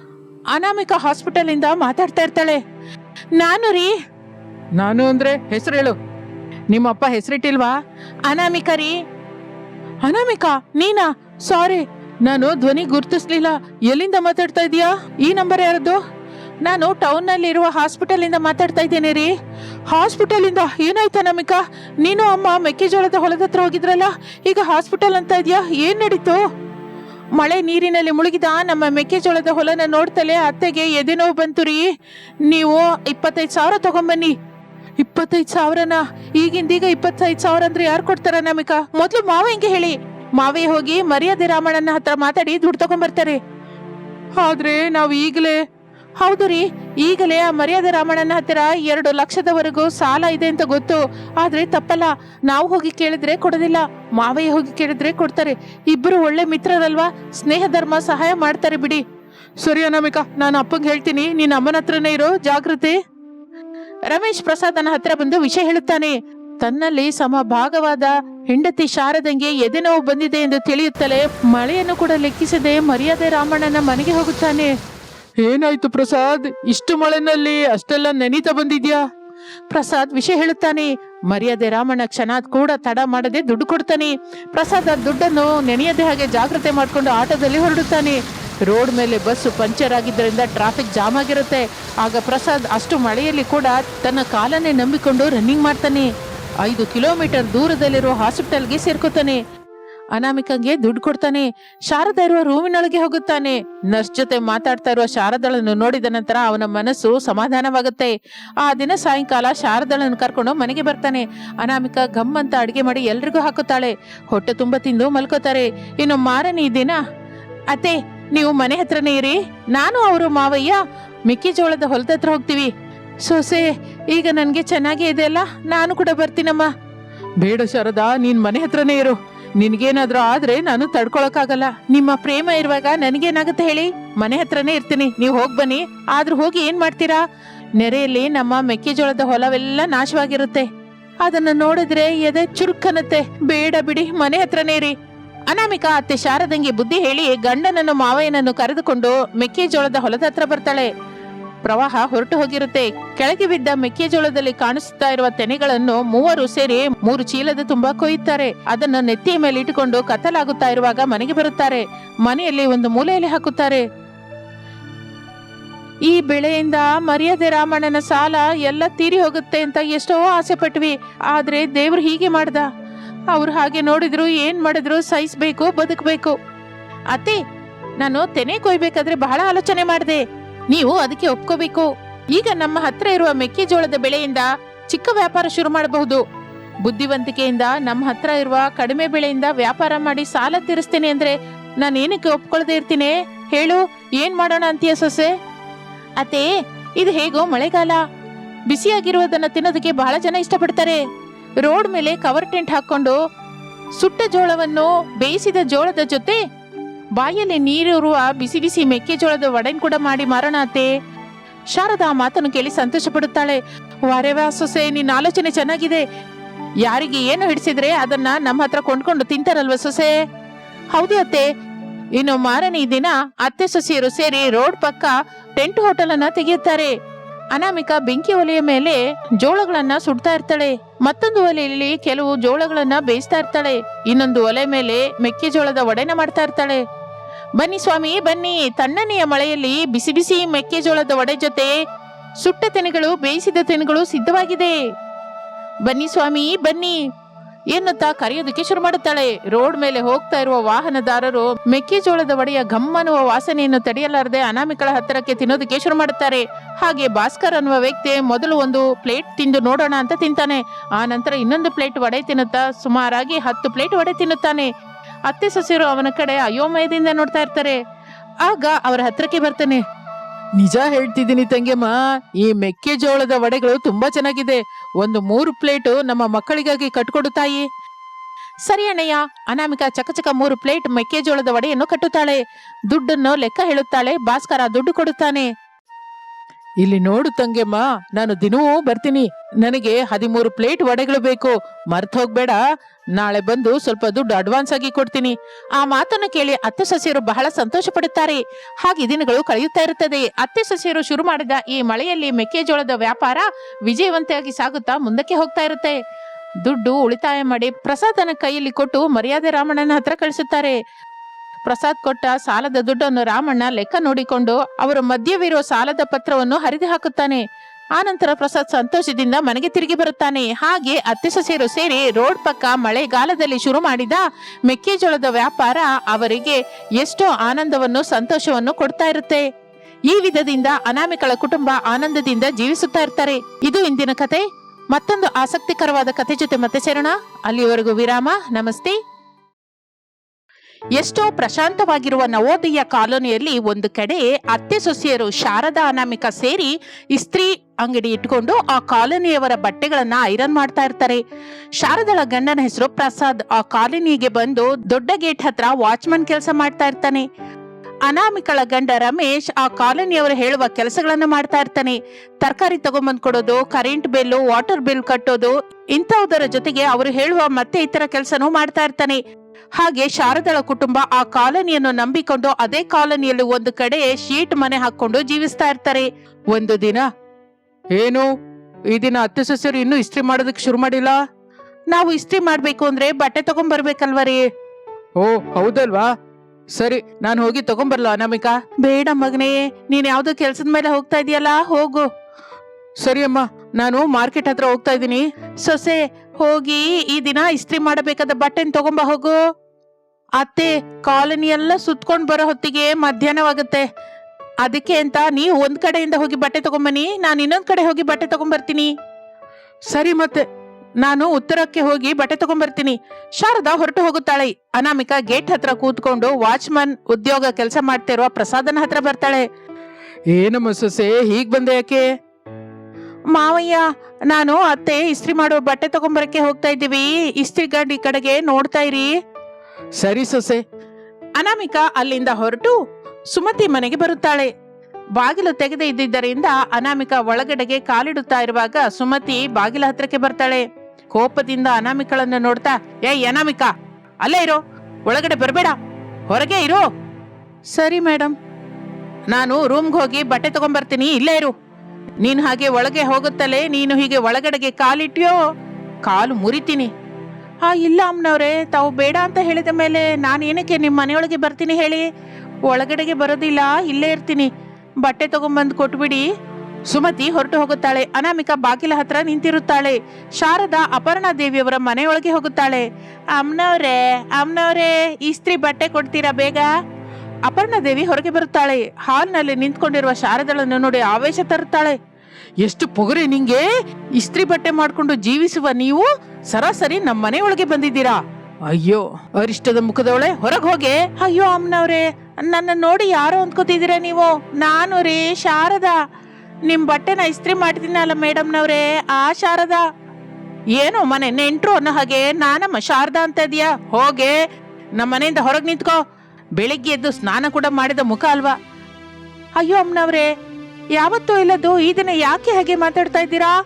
ಅನಾಮಿಕಾ ಹಾಸ್ಪಿಟಲ್ ಇಂದ ಮಾತಾಡ್ತಾ ಇರ್ತಾಳೆ. ನಾನು ರೀ. ನಾನು ಅಂದ್ರೆ ಹೆಸರು ಹೇಳು. ನಿಮ್ಮಪ್ಪ ಹೆಸರಿಟ್ಟಿಲ್ವಾ? ಅನಾಮಿಕಾ ರೀ. ಅನಾಮಿಕಾ, ನೀನಾ? ಸಾರಿ, ನಾನು ಧ್ವನಿ ಗುರ್ತಿಸ್ಲಿಲ್ಲ. ಎಲ್ಲಿಂದ ಮಾತಾಡ್ತಾ ಇದೀಯಾ? ಈ ನಂಬರ್ ಯಾರದ್ದು? ನಾನು ಟೌನ್ ಹಾಸ್ಪಿಟಲಿಂದ ಮಾತಾಡ್ತಾ ಇದ್ದೇನೆ ರೀ. ಹಾಸ್ಪಿಟಲಿಂದ ಇಂದ ನಮಿಕಾ ನೀನು ಅಮ್ಮ ಮೆಕ್ಕೆಜೋಳದ ಹೊಲದ ಹತ್ರ ಹೋಗಿದ್ರಲ್ಲ, ಈಗ ಹಾಸ್ಪಿಟಲ್ ಅಂತ ಇದೆಯಾ? ಏನ್ ನಡೀತು? ಮಳೆ ನೀರಿನಲ್ಲಿ ಮುಳುಗಿದ ನಮ್ಮ ಮೆಕ್ಕೆಜೋಳದ ಹೊಲನ ನೋಡ್ತಲೇ ಅತ್ತೆಗೆ ಎದೆನೋವು ಬಂತು ರೀ. ನೀವು ಇಪ್ಪತ್ತೈದು ಸಾವಿರ ತಗೊಂಬನ್ನಿ. ಇಪ್ಪತ್ತೈದು ಸಾವಿರನ? ಈಗಿಂದೀಗ ಇಪ್ಪತ್ತೈದು ಸಾವಿರ ಅಂದ್ರೆ ಯಾರು ಕೊಡ್ತಾರ ನಮಿಕ ಮೊದ್ಲು ಮಾವ ಹಿಂಗೆ ಹೇಳಿ. ಮಾವೇ ಹೋಗಿ ಮರ್ಯಾದೆ ರಾಮಣ್ಣನ ಹತ್ರ ಮಾತಾಡಿ ದುಡ್ಡು ತಗೊಂಡ್ಬರ್ತಾರೆ ಆದ್ರೆ ನಾವು ಈಗಲೇ ಹೌದು ರೀ, ಈಗಲೇ ಆ ಮರ್ಯಾದೆ ರಾಮಣ್ಣನ ಹತ್ತಿರ ಎರಡು ಲಕ್ಷದವರೆಗೂ ಸಾಲ ಇದೆ ಅಂತ ಗೊತ್ತು. ಆದ್ರೆ ತಪ್ಪಲ್ಲ, ನಾವು ಹೋಗಿ ಕೇಳಿದ್ರೆ ಕೊಡೋದಿಲ್ಲ. ಮಾವಯ್ಯ ಹೋಗಿ ಕೇಳಿದ್ರೆ ಕೊಡ್ತಾರೆ. ಇಬ್ಬರು ಒಳ್ಳೆ ಮಿತ್ರರಲ್ವಾ? ಸ್ನೇಹ, ಧರ್ಮ ಸಹಾಯ ಮಾಡ್ತಾರೆ ಬಿಡಿ. ಸರಿ ಅನಾಮಿಕಾ, ನಾನು ಅಪ್ಪಂಗೆ ಹೇಳ್ತೀನಿ ನಿನ್ನ ಅಮ್ಮನ ಹತ್ರನೇ ಇರೋ ಜಾಗೃತಿ ರಮೇಶ್ ಪ್ರಸಾದನ ಹತ್ರ ಬಂದು ವಿಷಯ ಹೇಳುತ್ತಾನೆ. ತನ್ನಲ್ಲಿ ಸಮ ಭಾಗವಾದ ಹೆಂಡತಿ ಶಾರದಂಗೆ ಎದೆ ನೋವು ಬಂದಿದೆ ಎಂದು ತಿಳಿಯುತ್ತಲೇ ಮಳೆಯನ್ನು ಕೂಡ ಲೆಕ್ಕಿಸದೆ ಮರ್ಯಾದೆ ರಾಮಣ್ಣನ ಮನೆಗೆ ಹೋಗುತ್ತಾನೆ. ಏನಾಯ್ತು ಪ್ರಸಾದ್? ಇಷ್ಟು ಮಳೆನಲ್ಲಿ ಅಷ್ಟೆಲ್ಲ ನೆನೀತಾ ಬಂದಿದ್ಯಾ? ಪ್ರಸಾದ್ ವಿಷಯ ಹೇಳುತ್ತಾನೆ, ಮರ್ಯಾದೆ ರಾಮಣ್ಣ ಕ್ಷಣಾತ್ ಕೂಡ ತಡ ಮಾಡದೆ ದುಡ್ಡು ಕೊಡ್ತಾನೆ. ಪ್ರಸಾದ್ ಆ ದುಡ್ಡನ್ನು ನೆನೆಯದೆ ಹಾಗೆ ಜಾಗ್ರತೆ ಮಾಡ್ಕೊಂಡು ಆಟೋದಲ್ಲಿ ಹೊರಡುತ್ತಾನೆ. ರೋಡ್ ಮೇಲೆ ಬಸ್ಸು ಪಂಚರ್ ಆಗಿದ್ದರಿಂದ ಟ್ರಾಫಿಕ್ ಜಾಮ್ ಆಗಿರುತ್ತೆ. ಆಗ ಪ್ರಸಾದ್ ಅಷ್ಟು ಮಳೆಯಲ್ಲಿ ಕೂಡ ತನ್ನ ಕಾಲನ್ನೇ ನಂಬಿಕೊಂಡು ರನ್ನಿಂಗ್ ಮಾಡ್ತಾನೆ. ಐದು ಕಿಲೋಮೀಟರ್ ದೂರದಲ್ಲಿರುವ ಹಾಸ್ಪಿಟಲ್ಗೆ ಸೇರ್ಕೋತಾನೆ. ಅನಾಮಿಕಂಗೆ ದುಡ್ಡು ಕೊಡ್ತಾನೆ. ಶಾರದ ಇರುವ ರೂಮಿನೊಳಗೆ ಹೋಗುತ್ತಾನೆ. ನರ್ಸ್ ಜೊತೆ ಮಾತಾಡ್ತಾ ಇರುವ ಶಾರದಳನ್ನು ನೋಡಿದ ನಂತರ ಅವನ ಮನಸ್ಸು ಸಮಾಧಾನವಾಗುತ್ತೆ. ಆ ದಿನ ಸಾಯಂಕಾಲ ಶಾರದಳನ್ನು ಕರ್ಕೊಂಡು ಮನೆಗೆ ಬರ್ತಾನೆ. ಅನಾಮಿಕ ಗಮ್ ಅಂತ ಅಡಿಗೆ ಮಾಡಿ ಎಲ್ರಿಗೂ ಹಾಕುತ್ತಾಳೆ. ಹೊಟ್ಟೆ ತುಂಬ ತಿಂದು ಮಲ್ಕೋತಾರೆ. ಇನ್ನು ಮಾರನೇ ದಿನ, ಅತ್ತೆ, ನೀವು ಮನೆ ಹತ್ರನೇ ಇರಿ. ನಾನು ಅವರು ಮಾವಯ್ಯ. ಮೆಕ್ಕೆಜೋಳದ ಹೊಲದ ಹತ್ರ ಹೋಗ್ತೀವಿ. ಸೊಸೆ, ಈಗ ನನಗೆ ಚೆನ್ನಾಗೇ ಇದೆ ಅಲ್ಲ? ನಾನು ಕೂಡ ಬರ್ತೀನಮ್ಮ. ಬೇಡ ಶಾರದಾ, ನೀನ್ ಮನೆ ಹತ್ರನೇ ಇರು. ನಿನ್ಗೇನಾದ್ರೂ ಆದ್ರೆ ನಾನು ತಡ್ಕೊಳಕ್ಕಾಗಲ್ಲ. ನಿಮ್ಮ ಪ್ರೇಮ ಇರುವಾಗ ನನಗೇನಾಗುತ್ತೆ ಹೇಳಿ? ಮನೆ ಹತ್ರನೇ ಇರ್ತೀನಿ. ನೀವು ಹೋಗಿ ಬನ್ನಿ. ಆದ್ರೂ ಹೋಗಿ ಏನ್ ಮಾಡ್ತೀರಾ? ನೆರೆಯಲ್ಲಿ ನಮ್ಮ ಮೆಕ್ಕೆಜೋಳದ ಹೊಲವೆಲ್ಲ ನಾಶವಾಗಿರುತ್ತೆ. ಅದನ್ನ ನೋಡಿದ್ರೆ ಎದೆ ಚುರುಕನತ್ತೆ ಬೇಡ ಬಿಡಿ, ಮನೆ ಹತ್ರನೇ ಇರಿ. ಅನಾಮಿಕಾ ಅತ್ತೆ ಶಾರದಂಗೆ ಬುದ್ಧಿ ಹೇಳಿ ಗಂಡನನ್ನು ಮಾವಯ್ಯನನ್ನು ಕರೆದುಕೊಂಡು ಮೆಕ್ಕೆಜೋಳದ ಹೊಲದ ಹತ್ರ ಬರ್ತಾಳೆ. ಪ್ರವಾಹ ಹೊರಟು ಹೋಗಿರುತ್ತೆ. ಕೆಳಗೆ ಬಿದ್ದ ಮೆಕ್ಕೆಜೋಳದಲ್ಲಿ ಕಾಣಿಸುತ್ತಾ ಇರುವ ತೆನೆಗಳನ್ನು ಮೂವರು ಸೇರಿ ಮೂರು ಚೀಲದ ತುಂಬಾ ಕೊಯ್ಯುತ್ತಾರೆ. ಅದನ್ನು ನೆತ್ತಿಯ ಮೇಲೆ ಇಟ್ಟುಕೊಂಡು ಕತ್ತಲಾಗುತ್ತಾ ಇರುವಾಗ ಮನೆಗೆ ಬರುತ್ತಾರೆ. ಮನೆಯಲ್ಲಿ ಒಂದು ಮೂಲೆಯಲ್ಲಿ ಹಾಕುತ್ತಾರೆ. ಈ ಬೆಳೆಯಿಂದ ಮರ್ಯಾದೆ ರಾಮಣ್ಣನ ಸಾಲ ಎಲ್ಲ ತೀರಿ ಹೋಗುತ್ತೆ ಅಂತ ಎಷ್ಟೋ ಆಸೆ ಪಟ್ವಿ ಆದ್ರೆ ದೇವ್ರು ಹೀಗೆ ಮಾಡ್ದ. ಅವ್ರು ಹಾಗೆ ನೋಡಿದ್ರು, ಏನ್ ಮಾಡಿದ್ರು, ಸಹಿಸ್ಬೇಕು, ಬದುಕಬೇಕು. ಅತ್ತೆ, ನಾನು ತೆನೆ ಕೊಯ್ಬೇಕಾದ್ರೆ ಬಹಳ ಆಲೋಚನೆ ಮಾಡಿದೆ. ನೀವು ಅದಕ್ಕೆ ಒಪ್ಕೋಬೇಕು. ಈಗ ನಮ್ಮ ಹತ್ರ ಇರುವ ಮೆಕ್ಕೆಜೋಳದ ಬೆಳೆಯಿಂದ ಚಿಕ್ಕ ವ್ಯಾಪಾರ ಶುರು ಮಾಡಬಹುದು. ಬುದ್ಧಿವಂತಿಕೆಯಿಂದ ನಮ್ಮ ಹತ್ರ ಇರುವ ಕಡಿಮೆ ಬೆಳೆಯಿಂದ ವ್ಯಾಪಾರ ಮಾಡಿ ಸಾಲ ತೀರಿಸ್ತೇನೆ ಅಂದ್ರೆ ನಾನು ಏನಕ್ಕೆ ಒಪ್ಕೊಳ್ದೇ ಇರ್ತೀನಿ? ಹೇಳು, ಏನ್ ಮಾಡೋಣ ಅಂತೀಯ ಸೊಸೆ? ಅತ್ತೆ, ಇದು ಹೇಗೋ ಮಳೆಗಾಲ. ಬಿಸಿಯಾಗಿರುವುದನ್ನ ತಿನ್ನೋದಕ್ಕೆ ಬಹಳ ಜನ ಇಷ್ಟಪಡ್ತಾರೆ. ರೋಡ್ ಮೇಲೆ ಕವರ್ ಟೆಂಟ್ ಹಾಕೊಂಡು ಸುಟ್ಟ ಜೋಳವನ್ನು ಬೇಯಿಸಿದ ಜೋಳದ ಜೊತೆ ಬಾಯಲ್ಲಿ ನೀರಿರುವ ಬಿಸಿ ಬಿಸಿ ಮೆಕ್ಕೆಜೋಳದ ವಡೆನ್ ಕೂಡ ಮಾಡಿ ಮಾರೋಣ ಅತ್ತೆ ಶಾರದಾ ಮಾತನ್ನು ಕೇಳಿ ಸಂತೋಷ ಪಡುತ್ತಾಳೆ ವಾರೆವಾ ಸೊಸೆ, ನಿನ್ನ ಆಲೋಚನೆ ಚೆನ್ನಾಗಿದೆ. ಯಾರಿಗೆ ಏನು ಹಿಡಿಸಿದ್ರೆ ಅದನ್ನ ನಮ್ಮ ಹತ್ರ ಕೊಂಡ್ಕೊಂಡು ತಿಂತಾರಲ್ವ ಸೊಸೆ? ಹೌದು ಅತ್ತೆ. ಇನ್ನು ಮಾರನೇ ದಿನ ಅತ್ತೆ ಸೊಸೆಯರು ಸೇರಿ ರೋಡ್ ಪಕ್ಕ ಟೆಂಟ್ ಹೋಟೆಲ್ ಅನ್ನ ತೆಗೆಯುತ್ತಾರೆ. ಅನಾಮಿಕಾ ಬೆಂಕಿ ಒಲೆಯ ಮೇಲೆ ಜೋಳಗಳನ್ನ ಸುಡ್ತಾ ಇರ್ತಾಳೆ. ಮತ್ತೊಂದು ಒಲೆಯಲ್ಲಿ ಕೆಲವು ಜೋಳಗಳನ್ನ ಬೇಯಿಸ್ತಾ ಇರ್ತಾಳೆ. ಇನ್ನೊಂದು ಒಲೆ ಮೇಲೆ ಮೆಕ್ಕೆಜೋಳದ ವಡೆನ ಮಾಡ್ತಾ ಇರ್ತಾಳೆ. ಬನ್ನಿ ಸ್ವಾಮಿ, ಬನ್ನಿ. ತಣ್ಣನೆಯ ಮಳೆಯಲ್ಲಿ ಬಿಸಿ ಬಿಸಿ ಮೆಕ್ಕೆಜೋಳದ ವಡೆ ಜೊತೆ ಸುಟ್ಟ ತೆನೆಗಳು, ಬೇಯಿಸಿದ ತೆನೆಗಳು ಸಿದ್ಧವಾಗಿದೆ. ಬನ್ನಿ ಸ್ವಾಮಿ, ಬನ್ನಿ. ಎನ್ನುತ್ತಾ ಕರೆಯೋದಕ್ಕೆ ಶುರು ಮಾಡುತ್ತಾಳೆ. ರೋಡ್ ಮೇಲೆ ಹೋಗ್ತಾ ಇರುವ ವಾಹನದಾರರು ಮೆಕ್ಕೆಜೋಳದ ಒಡೆಯ ಗಮ್ಮನ್ನುವ ವಾಸನೆಯನ್ನು ತಡೆಯಲಾರದೆ ಅನಾಮಿಕಳ ಹತ್ತಿರಕ್ಕೆ ತಿನ್ನೋದಕ್ಕೆ ಶುರು ಮಾಡುತ್ತಾರೆ. ಹಾಗೆ ಭಾಸ್ಕರ್ ಅನ್ನುವ ವ್ಯಕ್ತಿ ಮೊದಲು ಒಂದು ಪ್ಲೇಟ್ ತಿಂದು ನೋಡೋಣ ಅಂತ ತಿಂತಾನೆ. ಆ ನಂತರ ಇನ್ನೊಂದು ಪ್ಲೇಟ್ ವಡೆ ತಿನ್ನುತ್ತಾ ಸುಮಾರಾಗಿ ಹತ್ತು ಪ್ಲೇಟ್ ವಡೆ ತಿನ್ನುತ್ತಾನೆ. ಅತ್ತೆ ಸೊಸೆಯರು ಅವನ ಕಡೆ ಅಯೋಮಯದಿಂದ ನೋಡ್ತಾ ಇರ್ತಾರೆ. ಆಗ ಅವರ ಹತ್ರಕ್ಕೆ ಬರ್ತಾನೆ. ನಿಜ ಹೇಳ್ತಿದ್ದೀನಿ ತಂಗೆಮ್ಮ ಈ ಮೆಕ್ಕೆಜೋಳದ ವಡೆಗಳು ತುಂಬಾ ಚೆನ್ನಾಗಿದೆ. ಒಂದು ಮೂರು ಪ್ಲೇಟು ನಮ್ಮ ಮಕ್ಕಳಿಗಾಗಿ ಕಟ್ಕೊಡು ತಾಯಿ. ಸರಿ ಅಣ್ಣಯ್ಯ ಅನಾಮಿಕಾ ಚಕಚಕ ಮೂರು ಪ್ಲೇಟ್ ಮೆಕ್ಕೆಜೋಳದ ವಡೆಯನ್ನು ಕಟ್ಟುತ್ತಾಳೆ. ದುಡ್ಡನ್ನು ಲೆಕ್ಕ ಹೇಳುತ್ತಾಳೆ ಭಾಸ್ಕರ ದುಡ್ಡು ಕೊಡುತ್ತಾನೆ. ಇಲ್ಲಿ ನೋಡು ತಂಗೆಮ್ಮ, ನಾನು ದಿನವೂ ಬರ್ತೀನಿ. ನನಗೆ ಹದಿಮೂರು ಪ್ಲೇಟ್ ವಡೆಗಳು ಬೇಕು. ಮರ್ತ ಹೋಗ್ಬೇಡ. ನಾಳೆ ಬಂದು ಸ್ವಲ್ಪ ದುಡ್ಡು ಅಡ್ವಾನ್ಸ್ ಆಗಿ ಕೊಡ್ತೀನಿ. ಆ ಮಾತನ್ನು ಕೇಳಿ ಅತ್ತೆ ಸೊಸೆಯರು ಬಹಳ ಸಂತೋಷ ಪಡುತ್ತಾರೆ. ಹಾಗೆ ದಿನಗಳು ಕಳೆಯುತ್ತಾ ಇರುತ್ತದೆ. ಅತ್ತೆ ಸೊಸೆಯರು ಶುರು ಮಾಡಿದ ಈ ಮಳೆಯಲ್ಲಿ ಮೆಕ್ಕೆಜೋಳದ ವ್ಯಾಪಾರ ವಿಜಯವಂತೆಯಾಗಿ ಸಾಗುತ್ತಾ ಮುಂದಕ್ಕೆ ಹೋಗ್ತಾ ಇರುತ್ತೆ. ದುಡ್ಡು ಉಳಿತಾಯ ಮಾಡಿ ಪ್ರಸಾದನ ಕೈಯಲ್ಲಿ ಕೊಟ್ಟು ಮರ್ಯಾದೆ ರಾಮಣ್ಣನ ಹತ್ರ ಕಳಿಸುತ್ತಾರೆ. ಪ್ರಸಾದ್ ಕೊಟ್ಟ ಸಾಲದ ದುಡ್ಡನ್ನು ರಾಮಣ್ಣ ಲೆಕ್ಕ ನೋಡಿಕೊಂಡು ಅವರ ಮಧ್ಯವಿರುವ ಸಾಲದ ಪತ್ರವನ್ನು ಹರಿದು ಹಾಕುತ್ತಾನೆ. ಆನಂತರ ಪ್ರಸಾದ್ ಸಂತೋಷದಿಂದ ಮನೆಗೆ ತಿರುಗಿ ಬರುತ್ತಾನೆ. ಹಾಗೆ ಅತ್ತೆ ಸೊಸೆಯರು ಸೇರಿ ರೋಡ್ ಪಕ್ಕ ಮಳೆಗಾಲದಲ್ಲಿ ಶುರು ಮಾಡಿದ ಮೆಕ್ಕೆಜೋಳದ ವ್ಯಾಪಾರ ಅವರಿಗೆ ಎಷ್ಟೋ ಆನಂದವನ್ನು, ಸಂತೋಷವನ್ನು ಕೊಡ್ತಾ ಇರುತ್ತೆ. ಈ ವಿಧದಿಂದ ಅನಾಮಿಕಳ ಕುಟುಂಬ ಆನಂದದಿಂದ ಜೀವಿಸುತ್ತಾ ಇರ್ತಾರೆ. ಇದು ಇಂದಿನ ಕತೆ. ಮತ್ತೊಂದು ಆಸಕ್ತಿಕರವಾದ ಕತೆ ಜೊತೆ ಮತ್ತೆ ಸೇರೋಣ. ಅಲ್ಲಿವರೆಗೂ ವಿರಾಮ. ನಮಸ್ತೆ. ಎಷ್ಟೋ ಪ್ರಶಾಂತವಾಗಿರುವ ನವೋದಯ ಕಾಲೋನಿಯಲ್ಲಿ ಒಂದು ಕಡೆ ಅತ್ತೆ ಸೊಸೆಯರು ಶಾರದಾ ಅನಾಮಿಕ ಸೇರಿ ಇಸ್ತ್ರಿ ಅಂಗಡಿ ಇಟ್ಕೊಂಡು ಆ ಕಾಲೋನಿಯವರ ಬಟ್ಟೆಗಳನ್ನ ಐರನ್ ಮಾಡ್ತಾ ಇರ್ತಾರೆ. ಶಾರದಳ ಗಂಡನ ಹೆಸರು ಪ್ರಸಾದ್. ಆ ಕಾಲೋನಿಗೆ ಬಂದು ದೊಡ್ಡ ಗೇಟ್ ಹತ್ರ ವಾಚ್ಮನ್ ಕೆಲಸ ಮಾಡ್ತಾ ಇರ್ತಾನೆ. ಅನಾಮಿಕಳ ಗಂಡ ರಮೇಶ್ ಆ ಕಾಲೋನಿಯವರು ಹೇಳುವ ಕೆಲಸಗಳನ್ನು ಮಾಡ್ತಾ ಇರ್ತಾನೆ. ತರಕಾರಿ ತಗೊಂಬಂದ್ ಕೊಡೋದು, ಕರೆಂಟ್ ಬಿಲ್ ವಾಟರ್ ಬಿಲ್ ಕಟ್ಟೋದು ಇಂಥವುದರ ಜೊತೆಗೆ ಅವರು ಹೇಳುವ ಮತ್ತೆ ಇತರ ಕೆಲಸನೂ ಮಾಡ್ತಾ ಇರ್ತಾನೆ. ಹಾಗೆ ಶಾರದಳ ಕುಟುಂಬ ಆ ಕಾಲೋನಿಯನ್ನು ನಂಬಿಕೊಂಡು ಅದೇ ಕಾಲೋನಿಯಲ್ಲಿ ಒಂದು ಕಡೆ ಶೀಟ್ ಮನೆ ಹಾಕೊಂಡು ಜೀವಿಸ್ತಾ ಇರ್ತಾರೆ. ಒಂದು ದಿನ, ಏನು? ಈ ದಿನ ಅತ್ತೆ ಸೊಸೆಯರು ಇನ್ನೂ ಇಸ್ತ್ರಿ ಮಾಡೋದಕ್ಕೆ ಶುರು ಮಾಡಿಲ್ಲ? ನಾವು ಇಸ್ತ್ರಿ ಮಾಡ್ಬೇಕು ಅಂದ್ರೆ ಬಟ್ಟೆ ತಗೊಂಡ್ಬರ್ಬೇಕಲ್ವ ರೀ ಓ, ಹೌದಲ್ವಾ? ಸರಿ, ನಾನು ಹೋಗಿ ತಗೊಂಬರ್ಲ ಅನಾಮಿಕಾ? ಬೇಡ ಮಗನೇ, ನೀನ್ ಯಾವ್ದೋ ಕೆಲ್ಸದ ಮೇಲೆ ಹೋಗ್ತಾ ಇದೀಯಲ್ಲ, ಹೋಗು. ಸರಿ ಅಮ್ಮ, ನಾನು ಮಾರ್ಕೆಟ್ ಹತ್ರ ಹೋಗ್ತಾ ಇದ್ದೀನಿ. ಸೊಸೆ ಹೋಗಿ ಈ ದಿನ ಇಸ್ತ್ರಿ ಮಾಡಬೇಕಾದ ಬಟ್ಟೆನ್ ತಗೊಂಬ ಹೋಗು. ಅತ್ತೆ ಕಾಲನಿ ಎಲ್ಲ ಸುತ್ಕೊಂಡ್ ಬರೋ ಹೊತ್ತಿಗೆ ಮಧ್ಯಾಹ್ನವಾಗುತ್ತೆ. ಅದಕ್ಕೆ ಅಂತ ನೀವು ಒಂದ್ ಕಡೆಯಿಂದ ಹೋಗಿ ಬಟ್ಟೆ ತಗೊಂಬನಿ ನಾನು ಇನ್ನೊಂದ್ ಕಡೆ ಹೋಗಿ ಬಟ್ಟೆ ತಗೊಂಬರ್ತೀನಿ. ಸರಿ ಮತ್ತೆ, ನಾನು ಉತ್ತರಕ್ಕೆ ಹೋಗಿ ಬಟ್ಟೆ ತಗೊಂಬರ್ತೀನಿ. ಶಾರದಾ ಹೊರಟು ಹೋಗುತ್ತಾಳೆ. ಅನಾಮಿಕಾ ಗೇಟ್ ಹತ್ರ ಕೂತ್ಕೊಂಡು ವಾಚ್ಮನ್ ಉದ್ಯೋಗ ಕೆಲಸ ಮಾಡ್ತಿರುವ ಪ್ರಸಾದನ ಹತ್ರ ಬರ್ತಾಳೆ. ಏನಮ್ಮ ಸೊಸೆ, ಹೀಗ್ ಬಂದೆ ಯಾಕೆ? ಮಾವಯ್ಯ ನಾನು ಅತ್ತೆ ಇಸ್ತ್ರಿ ಮಾಡುವ ಬಟ್ಟೆ ತಗೊಂಬರಕ್ಕೆ ಹೋಗ್ತಾ ಇದ್ದೀವಿ. ಇಸ್ತ್ರಿ ಗಾಡಿ ಕಡೆಗೆ ನೋಡ್ತಾ ಇರಿ. ಸರಿ ಸೊಸೆ. ಅನಾಮಿಕಾ ಅಲ್ಲಿಂದ ಹೊರಟು ಸುಮತಿ ಮನೆಗೆ ಬರುತ್ತಾಳೆ. ಬಾಗಿಲು ತೆಗೆದೇ ಇದ್ದಿದ್ದರಿಂದ ಅನಾಮಿಕಾ ಒಳಗಡೆಗೆ ಕಾಲಿಡುತ್ತಾ ಇರುವಾಗ ಸುಮತಿ ಬಾಗಿಲ ಹತ್ರಕ್ಕೆ ಬರ್ತಾಳೆ. ಕೋಪದಿಂದ ಅನಾಮಿಕಳನ್ನು ನೋಡ್ತಾ ಏಯ್ ಅನಾಮಿಕಾ ಅಲ್ಲೇ ಇರೋ ಒಳಗಡೆ ಬರಬೇಡ ಹೊರಗೆ ಇರು. ಸರಿ ಮೇಡಮ್ ನಾನು ರೂಮ್ಗೆ ಹೋಗಿ ಬಟ್ಟೆ ತಗೊಂಬರ್ತೀನಿ ಇಲ್ಲೇ ಇರು. ನೀನು ಹಾಗೆ ಒಳಗೆ ಹೋಗುತ್ತಲೇ ನೀನು ಹೀಗೆ ಒಳಗಡೆಗೆ ಕಾಲಿಟ್ಯೋ? ಕಾಲು ಮುರಿತೀನಿ. ಆ, ಇಲ್ಲ ಅಮ್ಮನವ್ರೆ, ತಾವು ಬೇಡ ಅಂತ ಹೇಳಿದ ಮೇಲೆ ನಾನು ಏನಕ್ಕೆ ನಿಮ್ಮ ಮನೆಯೊಳಗೆ ಬರ್ತೀನಿ ಹೇಳಿ? ಒಳಗಡೆಗೆ ಬರೋದಿಲ್ಲ, ಇಲ್ಲೇ ಇರ್ತೀನಿ. ಬಟ್ಟೆ ತಗೊಂಬಂದು ಕೊಟ್ಬಿಡಿ. ಸುಮತಿ ಹೊರಟು ಹೋಗುತ್ತಾಳೆ. ಅನಾಮಿಕಾ ಬಾಗಿಲ ಹತ್ರ ನಿಂತಿರುತ್ತಾಳೆ. ಶಾರದಾ ಅಪರ್ಣಾ ದೇವಿಯವರ ಮನೆಯೊಳಗೆ ಹೋಗುತ್ತಾಳೆ. ಅಮ್ಮನವ್ರೆ ಅಮ್ಮನವ್ರೆ, ಇಸ್ತ್ರಿ ಬಟ್ಟೆ ಕೊಡ್ತೀರಾ ಬೇಗ? ಅಪರ್ಣಾ ದೇವಿ ಹೊರಗೆ ಬರುತ್ತಾಳೆ. ಹಾಲ್ನಲ್ಲಿ ನಿಂತ್ಕೊಂಡಿರುವ ಶಾರದಳನ್ನು ನೋಡಿ ಆವೇಶ ತರುತ್ತಾಳೆ. ಎಷ್ಟು ಪೊಗರೆ ನಿಂಗೆ? ಇಸ್ತ್ರಿ ಬಟ್ಟೆ ಮಾಡ್ಕೊಂಡು ಜೀವಿಸುವ ನೀವು ಸರಾಸರಿ ನಮ್ಮ ಒಳಗೆ ಬಂದಿದ್ದೀರಾ? ಅಯ್ಯೋ, ಅರಿಷ್ಟದ ಮುಖದವಳೆ, ಹೊರಗೆ ಹೋಗೆ. ಅಯ್ಯೋ, ಅಮ್ಮನವ್ರೆ, ನನ್ನ ನೋಡಿ ಯಾರು ಅಂದ್ಕೋತಿದ್ದೀರಾ ನೀವು? ನಾನು ರೀ, ಶಾರದಾ. ನಿಮ್ ಬಟ್ಟೆನ ಇಸ್ತ್ರಿ ಮಾಡ್ತೀನಲ್ಲ ಮೇಡಮ್ನವ್ರೆ, ಆ ಶಾರದಾ. ಏನು, ಮನೆ ನೆಂಟ್ರು ಅನ್ನೋ ಹಾಗೆ ನಾನಮ್ಮ ಶಾರದ ಅಂತ ಇದೆಯಾ? ಹೋಗೆ, ನಮ್ಮ ಮನೆಯಿಂದ ಹೊರಗೆ ನಿಂತ್ಕೋ. ಬೆಳಿಗ್ಗೆ ಎದ್ದು ಸ್ನಾನ ಕೂಡ ಮಾಡಿದ ಮುಖ ಅಲ್ವಾ? ಅಯ್ಯೋ, ಅಮ್ಮನವ್ರೆ ಯಾವತ್ತೂ ಇಲ್ಲದು ಈ ದಿನ ಯಾಕೆ ಹಾಗೆ ಮಾತಾಡ್ತಾ ಇದ್ದೀರಾ?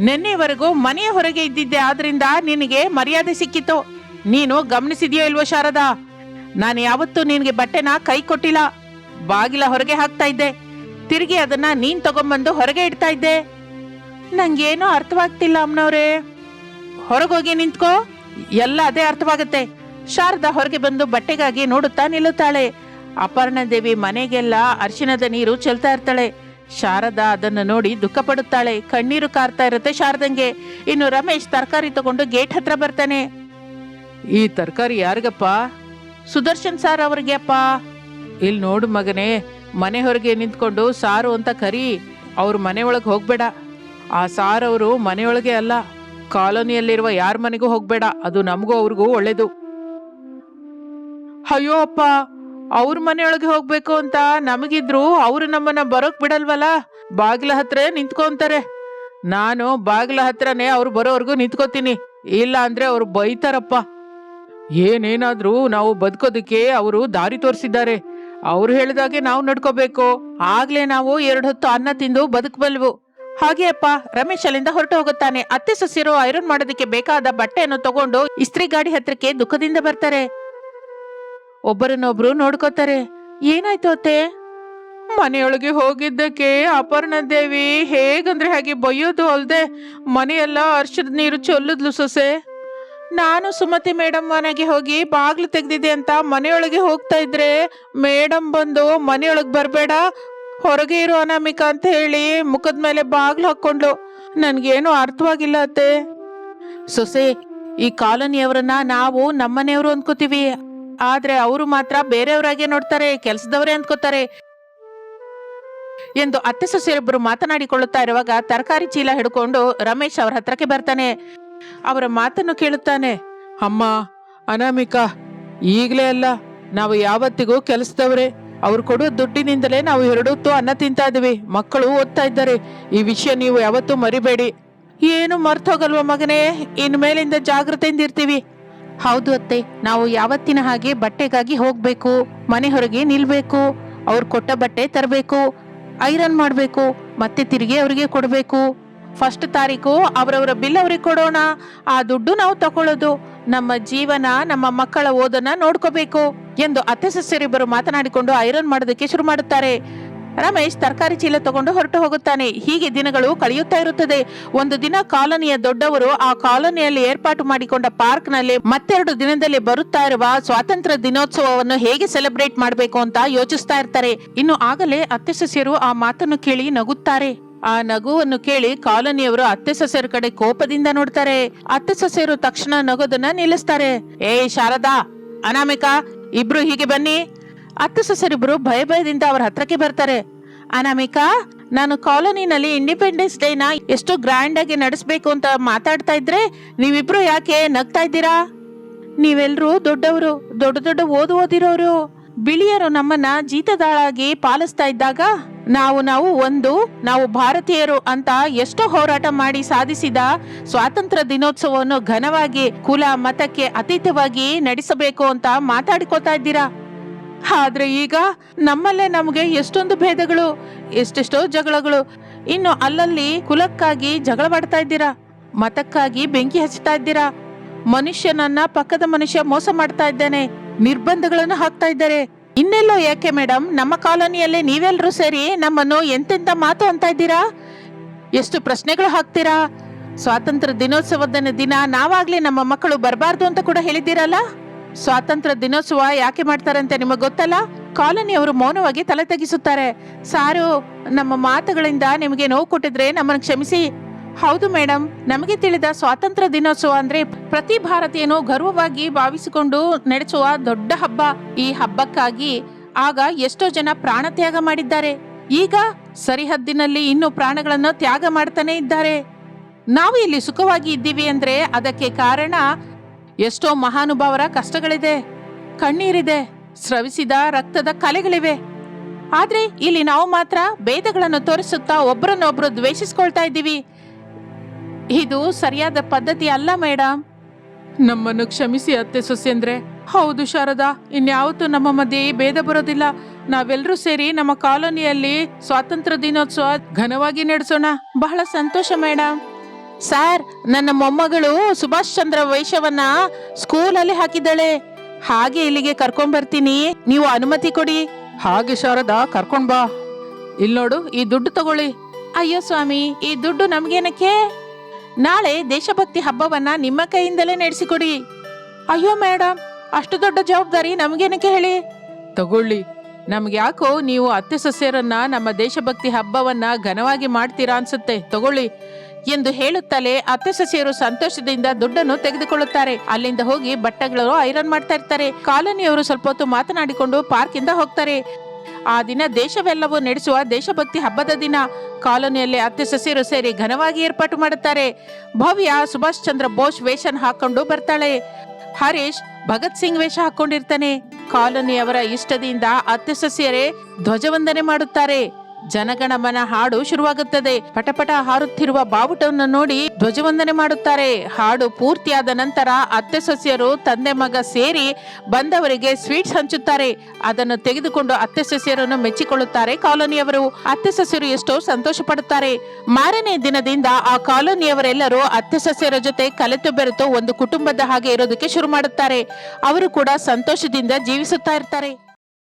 ನಿನ್ನೆವರೆಗೂ ಮನೆಯ ಹೊರಗೆ ಇದ್ದಿದ್ದೆ, ಆದ್ರಿಂದ ನಿನಗೆ ಮರ್ಯಾದೆ ಸಿಕ್ಕಿತ್ತು. ನೀನು ಗಮನಿಸಿದ್ಯೋ ಇಲ್ವೋ ಶಾರದಾ? ನಾನು ಯಾವತ್ತೂ ನಿನಗೆ ಬಟ್ಟೆನ ಕೈ ಕೊಟ್ಟಿಲ್ಲ. ಬಾಗಿಲ ಹೊರಗೆ ಹಾಕ್ತಾ ಇದ್ದೆ. ತಿರುಗಿ ಅದನ್ನ ನೀನ್ ತಗೊಂಬಂದು ಹೊರಗೆ ಇಡ್ತಾ ಇದ್ದೆ. ನಂಗೇನೂ ಅರ್ಥವಾಗ್ತಿಲ್ಲ ಅಮ್ಮನವ್ರೆ. ಹೊರಗೋಗಿ ನಿಂತ್ಕೋ. ಎಲ್ಲ ಅದೇ ಅರ್ಥವಾಗುತ್ತೆ. ಶಾರದಾ ಹೊರಗೆ ಬಂದು ಬಟ್ಟೆಗಾಗಿ ನೋಡುತ್ತಾ ನಿಲ್ಲುತ್ತಾಳೆ. ಅಪರ್ಣ ದೇವಿ ಮನೆಗೆಲ್ಲ ಅರಿಶಿಣದ ನೀರು ಚೆಲ್ತಾ ಇರ್ತಾಳೆ. ಶಾರದಾ ಅದನ್ನು ನೋಡಿ ದುಃಖ ಪಡುತ್ತಾಳೆ. ಕಣ್ಣೀರು ಕಾರ್ತಾ ಇರುತ್ತೆ ಶಾರದಂಗೆ. ಇನ್ನು ರಮೇಶ್ ತರಕಾರಿ ತಗೊಂಡು ಗೇಟ್ ಹತ್ರ ಬರ್ತಾನೆ. ಈ ತರಕಾರಿ ಯಾರಿಗಪ್ಪ? ಸುದರ್ಶನ್ ಸಾರ್ ಅವ್ರಿಗೆ ಅಪ್ಪ. ಇಲ್ಲಿ ನೋಡು ಮಗನೇ, ಮನೆ ಹೊರಗೆ ನಿಂತ್ಕೊಂಡು ಸಾರು ಅಂತ ಕರಿ. ಅವ್ರ ಮನೆ ಒಳಗೆ ಹೋಗ್ಬೇಡ. ಆ ಅವರು ಮನೆಯೊಳಗೆ ಅಲ್ಲ. ಕಾಲೋನಿಯಲ್ಲಿರುವ ಯಾರ ಮನೆಗೂ ಹೋಗ್ಬೇಡ. ಅದು ನಮಗೂ ಅವ್ರಿಗೂ ಒಳ್ಳೇದು. ಅಯ್ಯೋ ಅಪ್ಪ! ಅವ್ರ ಮನೆಯೊಳಗೆ ಹೋಗ್ಬೇಕು ಅಂತ ನಮಗಿದ್ರು, ಅವ್ರು ನಮ್ಮನ್ನ ಬರೋಕ್ ಬಿಡಲ್ವಲ್ಲ? ಬಾಗಿಲ ಹತ್ರ ನಿಂತ್ಕೊಂತಾರೆ. ನಾನು ಬಾಗಿಲ ಹತ್ರನೇ ಅವ್ರು ಬರೋವರೆಗೂ ನಿಂತ್ಕೋತೀನಿ. ಇಲ್ಲ ಅಂದ್ರೆ ಅವ್ರು ಬೈತಾರಪ್ಪ. ಏನೇನಾದ್ರೂ ನಾವು ಬದುಕೋದಕ್ಕೆ ಅವರು ದಾರಿ ತೋರಿಸಿದ್ದಾರೆ. ಅವ್ರು ಹೇಳಿದಾಗೆ ನಾವು ನಡ್ಕೋಬೇಕು. ಆಗ್ಲೇ ನಾವು ಎರಡು ಹೊತ್ತು ಅನ್ನ ತಿಂದು ಬದುಕಬಲ್ವು ಹಾಗೆ ಅಪ್ಪ, ರಮೇಶ್ ಅಲ್ಲಿಂದ ಹೊರಟು ಹೋಗುತ್ತಾನೆ. ಅತ್ತೆ, ಸೊಸಿರು ಐರನ್ ಮಾಡೋದಕ್ಕೆ ಬೇಕಾದ ಬಟ್ಟೆಯನ್ನು ತಗೊಂಡು ಇಸ್ತ್ರಿ ಗಾಡಿ ಹತ್ರಕ್ಕೆ ದುಃಖದಿಂದ ಬರ್ತಾರೆ. ಒಬ್ಬರನ್ನೊಬ್ರು ನೋಡ್ಕೋತಾರೆ. ಏನಾಯ್ತು ಅತ್ತೆ? ಮನೆಯೊಳಗೆ ಹೋಗಿದ್ದಕ್ಕೆ ಅಪರ್ಣ ದೇವಿ ಹೇಗಂದ್ರೆ ಹಾಗೆ ಬೈಯೋದು ಅಲ್ದೆ ಮನೆಯೆಲ್ಲ ಅರ್ಶದ ನೀರು ಚೊಲ್ಲದ್ಲು ಸೊಸೆ. ನಾನು ಸುಮತಿ ಮೇಡಮ್ ಮನೆಗೆ ಹೋಗಿ ಬಾಗ್ಲು ತೆಗ್ದಿದೆ ಅಂತ ಮನೆಯೊಳಗೆ ಹೋಗ್ತಾ ಇದ್ರೆ ಮೇಡಮ್ ಬಂದು ಮನೆಯೊಳಗೆ ಬರಬೇಡ ಹೊರಗೆ ಇರೋ ಅನಾಮಿಕ ಅಂತ ಹೇಳಿ ಮುಖದ ಮೇಲೆ ಬಾಗ್ಲು ಹಾಕೊಂಡ್ಲು ನನ್ಗೇನು ಅರ್ಥವಾಗಿಲ್ಲ ಅತ್ತೆ. ಸೊಸೆ ಈ ಕಾಲೋನಿಯವರನ್ನ ನಾವು ನಮ್ಮನೆಯವರು ಅನ್ಕೋತೀವಿ. ಆದ್ರೆ ಅವರು ಮಾತ್ರ ಬೇರೆಯವರಾಗೆ ನೋಡ್ತಾರೆ, ಕೆಲಸದವರೇ ಅಂದ್ಕೋತಾರೆ. ಎಂದು ಅತ್ತೆ ಸೊಸೆಯೊಬ್ಬರು ಮಾತನಾಡಿಕೊಳ್ಳುತ್ತಾ ಇರುವಾಗ ತರಕಾರಿ ಚೀಲ ಹಿಡ್ಕೊಂಡು ರಮೇಶ್ ಅವ್ರ ಹತ್ರಕ್ಕೆ ಬರ್ತಾನೆ. ಅವರ ಮಾತನ್ನು ಕೇಳುತ್ತಾನೆ, ಅಮ್ಮ, ಅನಾಮಿಕಾ, ಈಗಲೇ ಅಲ್ಲ, ನಾವು ಯಾವತ್ತಿಗೂ ಕೆಲಸದವರೇ. ಅವ್ರು ಕೊಡೋ ದುಡ್ಡಿನಿಂದಲೇ ನಾವು ಎರಡೊತ್ತು ಅನ್ನ ತಿಂತಾ ಇದೀವಿ ಮಕ್ಕಳು ಓದ್ತಾ ಇದ್ದಾರೆ. ಈ ವಿಷಯ ನೀವು ಯಾವತ್ತೂ ಮರಿಬೇಡಿ. ಏನು ಮರ್ತೋಗಲ್ವ ಮಗನೇ? ಇನ್ ಮೇಲಿಂದ ಜಾಗ್ರತೆಯಿಂದ ಇರ್ತೀವಿ ಹೌದು ಅತ್ತೆ, ನಾವು ಯಾವತ್ತಿನ ಹಾಗೆ ಬಟ್ಟೆಗಾಗಿ ಹೋಗ್ಬೇಕು, ಮನೆ ಹೊರಗೆ ನಿಲ್ಬೇಕು, ಅವ್ರು ಕೊಟ್ಟ ಬಟ್ಟೆ ತರಬೇಕು, ಐರನ್ ಮಾಡಬೇಕು, ಮತ್ತೆ ತಿರುಗಿ ಅವರಿಗೆ ಕೊಡಬೇಕು. ಫಸ್ಟ್ ತಾರೀಕು ಅವರವರ ಬಿಲ್ ಅವ್ರಿಗೆ ಕೊಡೋಣ, ಆ ದುಡ್ಡು ನಾವು ತಕೊಳ್ಳೋದು ನಮ್ಮ ಜೀವನ, ನಮ್ಮ ಮಕ್ಕಳ ಓದನ್ನ ನೋಡ್ಕೋಬೇಕು ಎಂದು ಅತ್ತೆ ಸಸ್ಯರಿಬ್ಬರು ಮಾತನಾಡಿಕೊಂಡು ಐರನ್ ಮಾಡೋದಕ್ಕೆ ಶುರು ಮಾಡುತ್ತಾರೆ. ರಮೇಶ್ ತರಕಾರಿ ಚೀಲ ತಗೊಂಡು ಹೊರಟು ಹೋಗುತ್ತಾನೆ. ಹೀಗೆ ದಿನಗಳು ಕಳೆಯುತ್ತಾ ಇರುತ್ತದೆ. ಒಂದು ದಿನ ಕಾಲೋನಿಯ ದೊಡ್ಡವರು ಆ ಕಾಲೋನಿಯಲ್ಲಿ ಏರ್ಪಾಟು ಮಾಡಿಕೊಂಡ ಪಾರ್ಕ್ನಲ್ಲಿ ಮತ್ತೆರಡು ದಿನದಲ್ಲಿ ಬರುತ್ತಾ ಇರುವ ಸ್ವಾತಂತ್ರ್ಯ ದಿನೋತ್ಸವವನ್ನು ಹೇಗೆ ಸೆಲೆಬ್ರೇಟ್ ಮಾಡಬೇಕು ಅಂತ ಯೋಚಿಸ್ತಾ ಇರ್ತಾರೆ. ಇನ್ನು ಆಗಲೇ ಅತ್ತೆ ಸಸ್ಯರು ಆ ಮಾತನ್ನು ಕೇಳಿ ನಗುತ್ತಾರೆ. ಆ ನಗುವನ್ನು ಕೇಳಿ ಕಾಲೋನಿಯವರು ಅತ್ತೆ ಸಸ್ಯರ ಕಡೆ ಕೋಪದಿಂದ ನೋಡ್ತಾರೆ. ಅತ್ತೆ ಸಸ್ಯರು ತಕ್ಷಣ ನಗೋದನ್ನ ನಿಲ್ಲಿಸ್ತಾರೆ. ಏ ಶಾರದಾ, ಅನಾಮಿಕಾ, ಇಬ್ರು ಹೀಗೆ ಬನ್ನಿ. ಅತ್ತೆ ಸೊಸರಿಬ್ರು ಭಯ ಭಯದಿಂದ ಅವ್ರ ಹತ್ರಕ್ಕೆ ಬರ್ತಾರೆ. ಅನಾಮಿಕಾ, ನಾನು ಕಾಲೋನಿನಲ್ಲಿ ಇಂಡಿಪೆಂಡೆನ್ಸ್ ಡೇನ ಎಷ್ಟು ಗ್ರ್ಯಾಂಡ್ ಆಗಿ ನಡೆಸಬೇಕು ಅಂತ ಮಾತಾಡ್ತಾ ಇದ್ರೆ ನೀವಿಬ್ರು ಯಾಕೆ ನಗ್ತಾ ಇದ್ದೀರಾ? ನೀವೆಲ್ಲರೂ ದೊಡ್ಡವರು, ದೊಡ್ಡ ದೊಡ್ಡ ಓದು ಓದಿರೋರು. ಬಿಳಿಯರು ನಮ್ಮನ್ನ ಜೀತದಾಳಾಗಿ ಪಾಲಿಸ್ತಾ ಇದ್ದಾಗ ನಾವು ನಾವು ಒಂದು, ನಾವು ಭಾರತೀಯರು ಅಂತ ಎಷ್ಟೋ ಹೋರಾಟ ಮಾಡಿ ಸಾಧಿಸಿದ ಸ್ವಾತಂತ್ರ್ಯ ದಿನೋತ್ಸವವನ್ನು ಘನವಾಗಿ ಕುಲ ಮತಕ್ಕೆ ಅತೀತವಾಗಿ ನಡೆಸಬೇಕು ಅಂತ ಮಾತಾಡ್ಕೋತಾ ಇದ್ದೀರಾ? ಆದ್ರೆ ಈಗ ನಮ್ಮಲ್ಲೇ ನಮಗೆ ಎಷ್ಟೊಂದು ಭೇದಗಳು, ಎಷ್ಟೆಷ್ಟೋ ಜಗಳಗಳು. ಇನ್ನು ಅಲ್ಲಲ್ಲಿ ಕುಲಕ್ಕಾಗಿ ಜಗಳ ಮಾಡ್ತಾ ಇದ್ದೀರಾ? ಮತಕ್ಕಾಗಿ ಬೆಂಕಿ ಹಚ್ತಾ ಇದ್ದೀರಾ? ಮನುಷ್ಯನನ್ನ ಪಕ್ಕದ ಮನುಷ್ಯ ಮೋಸ ಮಾಡ್ತಾ ಇದ್ದಾನೆ, ನಿರ್ಬಂಧಗಳನ್ನು ಹಾಕ್ತಾ ಇದ್ದಾರೆ. ಇನ್ನೆಲ್ಲೋ ಯಾಕೆ ಮೇಡಮ್ ನಮ್ಮ ಕಾಲೋನಿಯಲ್ಲಿ ನೀವೆಲ್ಲರೂ ಸೇರಿ ನಮ್ಮನ್ನು ಎಂತೆಂತ ಮಾತು ಅಂತ ಇದ್ದೀರಾ? ಎಷ್ಟು ಪ್ರಶ್ನೆಗಳು ಹಾಕ್ತೀರಾ? ಸ್ವಾತಂತ್ರ್ಯ ದಿನೋತ್ಸವದ ದಿನ ನಾವಾಗ್ಲಿ ನಮ್ಮ ಮಕ್ಕಳು ಬರಬಾರ್ದು ಅಂತ ಕೂಡ ಹೇಳಿದ್ದೀರಲ್ಲ? ಸ್ವಾತಂತ್ರ್ಯ ದಿನೋತ್ಸವ ಯಾಕೆ ಮಾಡ್ತಾರೆ ಅಂತ ನಿಮಗೆ ಗೊತ್ತಲ್ಲ? ಕಾಲೋನಿಯವರು ಮೌನವಾಗಿ ತಲೆ ತೆಗಿಸುತ್ತಾರೆ. ಸಾರು, ನಮ್ಮ ಮಾತುಗಳಿಂದ ನಿಮಗೆ ನೋವು ಕೊಟ್ಟಿದ್ರೆ ನಮ್ಮನ್ನು ಕ್ಷಮಿಸಿ. ಹೌದು ಮೇಡಮ್ ನಮಗೆ ತಿಳಿದ ಸ್ವಾತಂತ್ರ್ಯ ದಿನೋತ್ಸವ ಅಂದ್ರೆ ಪ್ರತಿ ಭಾರತೀಯನು ಗರ್ವವಾಗಿ ಭಾವಿಸಿಕೊಂಡು ನಡೆಸುವ ದೊಡ್ಡ ಹಬ್ಬ. ಈ ಹಬ್ಬಕ್ಕಾಗಿ ಆಗ ಎಷ್ಟೋ ಜನ ಪ್ರಾಣ ತ್ಯಾಗ ಮಾಡಿದ್ದಾರೆ. ಈಗ ಸರಿಹದ್ದಿನಲ್ಲಿ ಇನ್ನು ಪ್ರಾಣಗಳನ್ನು ತ್ಯಾಗ ಮಾಡ್ತಾನೆ ಇದ್ದಾರೆ. ನಾವು ಇಲ್ಲಿ ಸುಖವಾಗಿ ಇದ್ದೀವಿ ಅಂದ್ರೆ ಅದಕ್ಕೆ ಕಾರಣ ಎಷ್ಟೋ ಮಹಾನುಭಾವರ ಕಷ್ಟಗಳಿದೆ, ಕಣ್ಣೀರಿದೆ, ಸ್ರವಿಸಿದ ರಕ್ತದ ಕಲೆಗಳಿವೆ. ಆದ್ರೆ ಇಲ್ಲಿ ನಾವು ಮಾತ್ರ ಭೇದಗಳನ್ನು ತೋರಿಸುತ್ತಾ ಒಬ್ಬರನ್ನೊಬ್ರು ದ್ವೇಷಿಸ್ಕೊಳ್ತಾ ಇದ್ದೀವಿ. ಇದು ಸರಿಯಾದ ಪದ್ಧತಿ ಅಲ್ಲ ಮೇಡಮ್ ನಮ್ಮನ್ನು ಕ್ಷಮಿಸಿ, ಅತ್ತೆ ಸೊಸೆಂದ್ರೆ. ಹೌದು, ಶಾರದಾ. ಇನ್ಯಾವತ್ತೂ ನಮ್ಮ ಮಧ್ಯೆ ಭೇದ ಬರೋದಿಲ್ಲ. ನಾವೆಲ್ಲರೂ ಸೇರಿ ನಮ್ಮ ಕಾಲೋನಿಯಲ್ಲಿ ಸ್ವಾತಂತ್ರ್ಯ ದಿನೋತ್ಸವ ಘನವಾಗಿ ನಡೆಸೋಣ. ಬಹಳ ಸಂತೋಷ ಮೇಡಮ್ ಸರ್ ನನ್ನ ಮೊಮ್ಮಗಳು ಸುಭಾಷ್ ಚಂದ್ರ ವೈಶವನ್ನ ಸ್ಕೂಲಲ್ಲಿ ಹಾಕಿದ್ದಾಳೆ. ಹಾಗೆ ಇಲ್ಲಿಗೆ ಕರ್ಕೊಂಡ್ ಬರ್ತೀನಿ. ನೀವು ಅನುಮತಿ ಕೊಡಿ. ಹಾಗೆ ಶಾರದಾ ಕರ್ಕೊಂಡ್ ಬಾ. ಇಲ್ಲಿ ನೋಡು ಈ ದುಡ್ಡು ತಗೊಳ್ಳಿ. ಅಯ್ಯೋ ಸ್ವಾಮಿ ಈ ದುಡ್ಡು ನಮ್ಗೇನಕ್ಕೆ? ನಾಳೆ ದೇಶಭಕ್ತಿ ಹಬ್ಬವನ್ನ ನಿಮ್ಮ ಕೈಯಿಂದಲೇ ನಡೆಸಿಕೊಡಿ. ಅಯ್ಯೋ ಮೇಡಮ್ ಅಷ್ಟು ದೊಡ್ಡ ಜವಾಬ್ದಾರಿ ನಮ್ಗೇನಕ್ಕೆ ಹೇಳಿ? ತಗೊಳ್ಳಿ. ನಮ್ಗೆ ಯಾಕೋ ನೀವು ಅತ್ತೆ ಸಸ್ಯರನ್ನ ನಮ್ಮ ದೇಶಭಕ್ತಿ ಹಬ್ಬವನ್ನ ಘನವಾಗಿ ಮಾಡ್ತೀರಾ ಅನ್ಸುತ್ತೆ. ತಗೊಳ್ಳಿ. ಎಂದು ಹೇಳುತ್ತಲೇ ಅತ್ತೆ ಸಸಿಯರು ಸಂತೋಷದಿಂದ ದುಡ್ಡನ್ನು ತೆಗೆದುಕೊಳ್ಳುತ್ತಾರೆ. ಅಲ್ಲಿಂದ ಹೋಗಿ ಬಟ್ಟೆಗಳು ಐರನ್ ಮಾಡ್ತಾ ಇರ್ತಾರೆ. ಕಾಲೋನಿಯವರು ಸ್ವಲ್ಪ ಹೊತ್ತು ಮಾತನಾಡಿಕೊಂಡು ಪಾರ್ಕ್ ಇಂದ ಹೋಗ್ತಾರೆ. ಆ ದಿನ ದೇಶವೆಲ್ಲವೂ ನಡೆಸುವ ದೇಶಭಕ್ತಿ ಹಬ್ಬದ ದಿನ. ಕಾಲೋನಿಯಲ್ಲಿ ಅತ್ತೆ ಸಸ್ಯರು ಸೇರಿ ಘನವಾಗಿ ಏರ್ಪಾಟು ಮಾಡುತ್ತಾರೆ. ಭವ್ಯ ಸುಭಾಷ್ ಚಂದ್ರ ಬೋಸ್ ವೇಷನ್ ಹಾಕೊಂಡು ಬರ್ತಾಳೆ. ಹರೀಶ್ ಭಗತ್ ಸಿಂಗ್ ವೇಷ ಹಾಕೊಂಡಿರ್ತಾನೆ. ಕಾಲೋನಿಯವರ ಇಷ್ಟದಿಂದ ಅತ್ತೆ ಸಸ್ಯರೇ ಧ್ವಜವಂದನೆ ಮಾಡುತ್ತಾರೆ. ಜನಗಣಮನ ಹಾಡು ಶುರುವಾಗುತ್ತದೆ. ಪಟಪಟ ಹಾರುತ್ತಿರುವ ಬಾವುಟವನ್ನು ನೋಡಿ ಧ್ವಜವಂದನೆ ಮಾಡುತ್ತಾರೆ. ಹಾಡು ಪೂರ್ತಿಯಾದ ನಂತರ ಅತ್ತೆ ಸೊಸೆಯರು ತಂದೆ ಮಗ ಸೇರಿ ಬಂದವರಿಗೆ ಸ್ವೀಟ್ಸ್ ಹಂಚುತ್ತಾರೆ. ಅದನ್ನು ತೆಗೆದುಕೊಂಡು ಅತ್ತೆ ಸೊಸೆಯರನ್ನು ಮೆಚ್ಚಿಕೊಳ್ಳುತ್ತಾರೆ ಕಾಲೋನಿಯವರು. ಅತ್ತೆ ಸೊಸೆಯರು ಎಷ್ಟೋ ಸಂತೋಷ ಪಡುತ್ತಾರೆ ಮಾರನೇ ದಿನದಿಂದ ಆ ಕಾಲೋನಿಯವರೆಲ್ಲರೂ ಅತ್ತೆ ಸೊಸೆಯರ ಜೊತೆ ಕಲೆತು ಬೆರೆತು ಒಂದು ಕುಟುಂಬದ ಹಾಗೆ ಇರೋದಕ್ಕೆ ಶುರು ಮಾಡುತ್ತಾರೆ. ಅವರು ಕೂಡ ಸಂತೋಷದಿಂದ ಜೀವಿಸುತ್ತಾ ಇರ್ತಾರೆ.